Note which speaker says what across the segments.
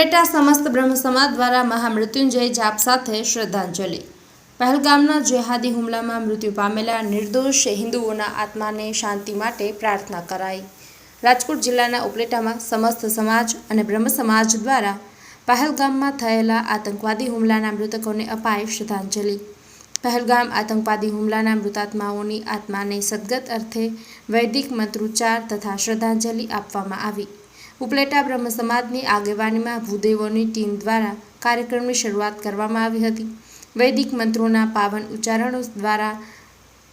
Speaker 1: ઉપલેટા સમસ્ત બ્રહ્મ સમાજ દ્વારા મહામૃત્યુંજય જાપ સાથે શ્રદ્ધાંજલિ. પહેલગામના જેહાદી હુમલામાં મૃત્યુ પામેલા નિર્દોષ હિન્દુઓના આત્માને શાંતિ માટે પ્રાર્થના કરાઈ. રાજકોટ જિલ્લાના ઉપલેટામાં સમસ્ત સમાજ અને બ્રહ્મ સમાજ દ્વારા પહેલગામમાં થયેલા આતંકવાદી હુમલાના મૃતકોને અપાઈ શ્રદ્ધાંજલિ. પહેલગામ આતંકવાદી હુમલાના મૃતાત્માઓની આત્માને સદગત અર્થે વૈદિક મંત્રોચ્ચાર તથા શ્રદ્ધાંજલિ આપવામાં આવી. ઉપલેટા બ્રહ્મ સમાજની આગેવાનીમાં ભૂદેવોની ટીમ દ્વારા કાર્યક્રમની શરૂઆત કરવામાં આવી હતી. વૈદિક મંત્રોના પાવન ઉચ્ચારણો દ્વારા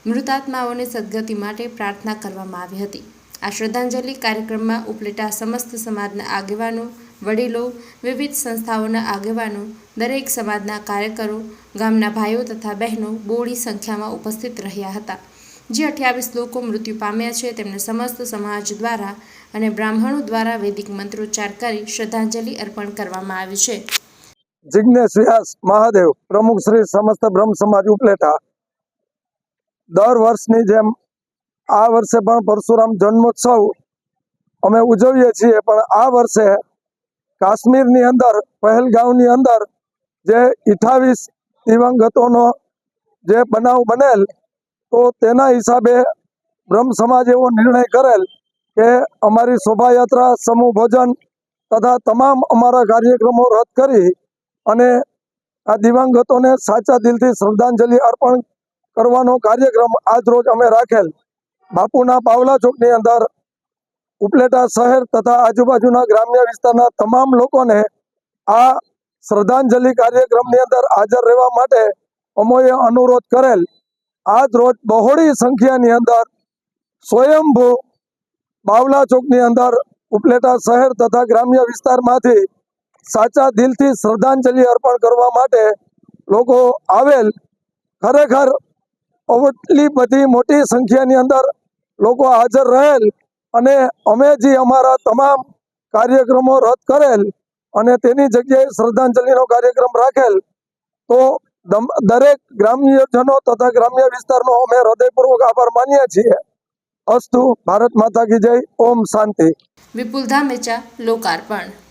Speaker 1: મૃતાત્માઓને સદગતિ માટે પ્રાર્થના કરવામાં આવી હતી. આ શ્રદ્ધાંજલિ કાર્યક્રમમાં ઉપલેટા સમસ્ત સમાજના આગેવાનો, વડીલો, વિવિધ સંસ્થાઓના આગેવાનો, દરેક સમાજના કાર્યકરો, ગામના ભાઈઓ તથા બહેનો બોડી સંખ્યામાં ઉપસ્થિત રહ્યા હતા. જે અઠ્યાવીસ લોકો મૃત્યુ પામ્યા છે, તેમને સમસ્ત સમાજ દ્વારા અને બ્રાહ્મણો દ્વારા વૈદિક મંત્રોચ્ચાર કરી શ્રદ્ધાંજલિ અર્પણ કરવામાં આવી છે.
Speaker 2: જિજ્ઞેશ વ્યાસ મહાદેવ, પ્રમુખ શ્રી સમસ્ત બ્રહ્મ સમાજ ઉપલેટા. દર વર્ષની જેમ આ વર્ષે પણ પરશુરામ જન્મોત્સવ અમે ઉજવીએ છીએ, પણ આ વર્ષે કાશ્મીરની અંદર પહેલગાંવની અંદર જે અઠાવીસ દિવંગતોનો જે બનાવ બનેલ તો તેના હિસાબે બ્રહ્મ સમાજ એવો નિર્ણય કરેલ કે અમારી શોભાયાત્રા, સમૂહ ભોજન તથા તમામ અમારા કાર્યક્રમો રદ કરી અને આ દિવંગતોને સાચા દિલથી શ્રદ્ધાંજલિ અર્પણ કરવાનો કાર્યક્રમ આજ રોજ અમે રાખેલ. બાપુના પાવલા ચોકની અંદર ઉપલેટા શહેર તથા આજુબાજુના ગ્રામ્ય વિસ્તારના તમામ લોકોને આ શ્રદ્ધાંજલિ કાર્યક્રમની અંદર હાજર રહેવા માટે અમોએ અનુરોધ કરેલ. આજ રોજ બહોળી સંખ્યાની અંદર સ્વયંભૂ બાવલા ચોકની અંદર ઉપલેટા શહેર તથા ગ્રામ્ય વિસ્તારમાંથી સાચા દિલથી શ્રદ્ધાંજલિ અર્પણ કરવા માટે લોકો આવેલ ખરેખર એટલી બધી મોટી સંખ્યાની અંદર લોકો હાજર રહેલ અને અમે જે અમારા તમામ કાર્યક્રમો રદ કરેલ અને તેની જગ્યાએ શ્રદ્ધાંજલિનો કાર્યક્રમ રાખેલ, તો દરેક ગ્રામ્યજનો તથા ગ્રામ્ય વિસ્તારનો અમે હૃદયપૂર્વક આભાર માનીએ છીએ. અસ્તુ, ભારત માતા કી જય, ઓમ શાંતિ.
Speaker 1: વિપુલ ધામેચા, લોકાર્પણ.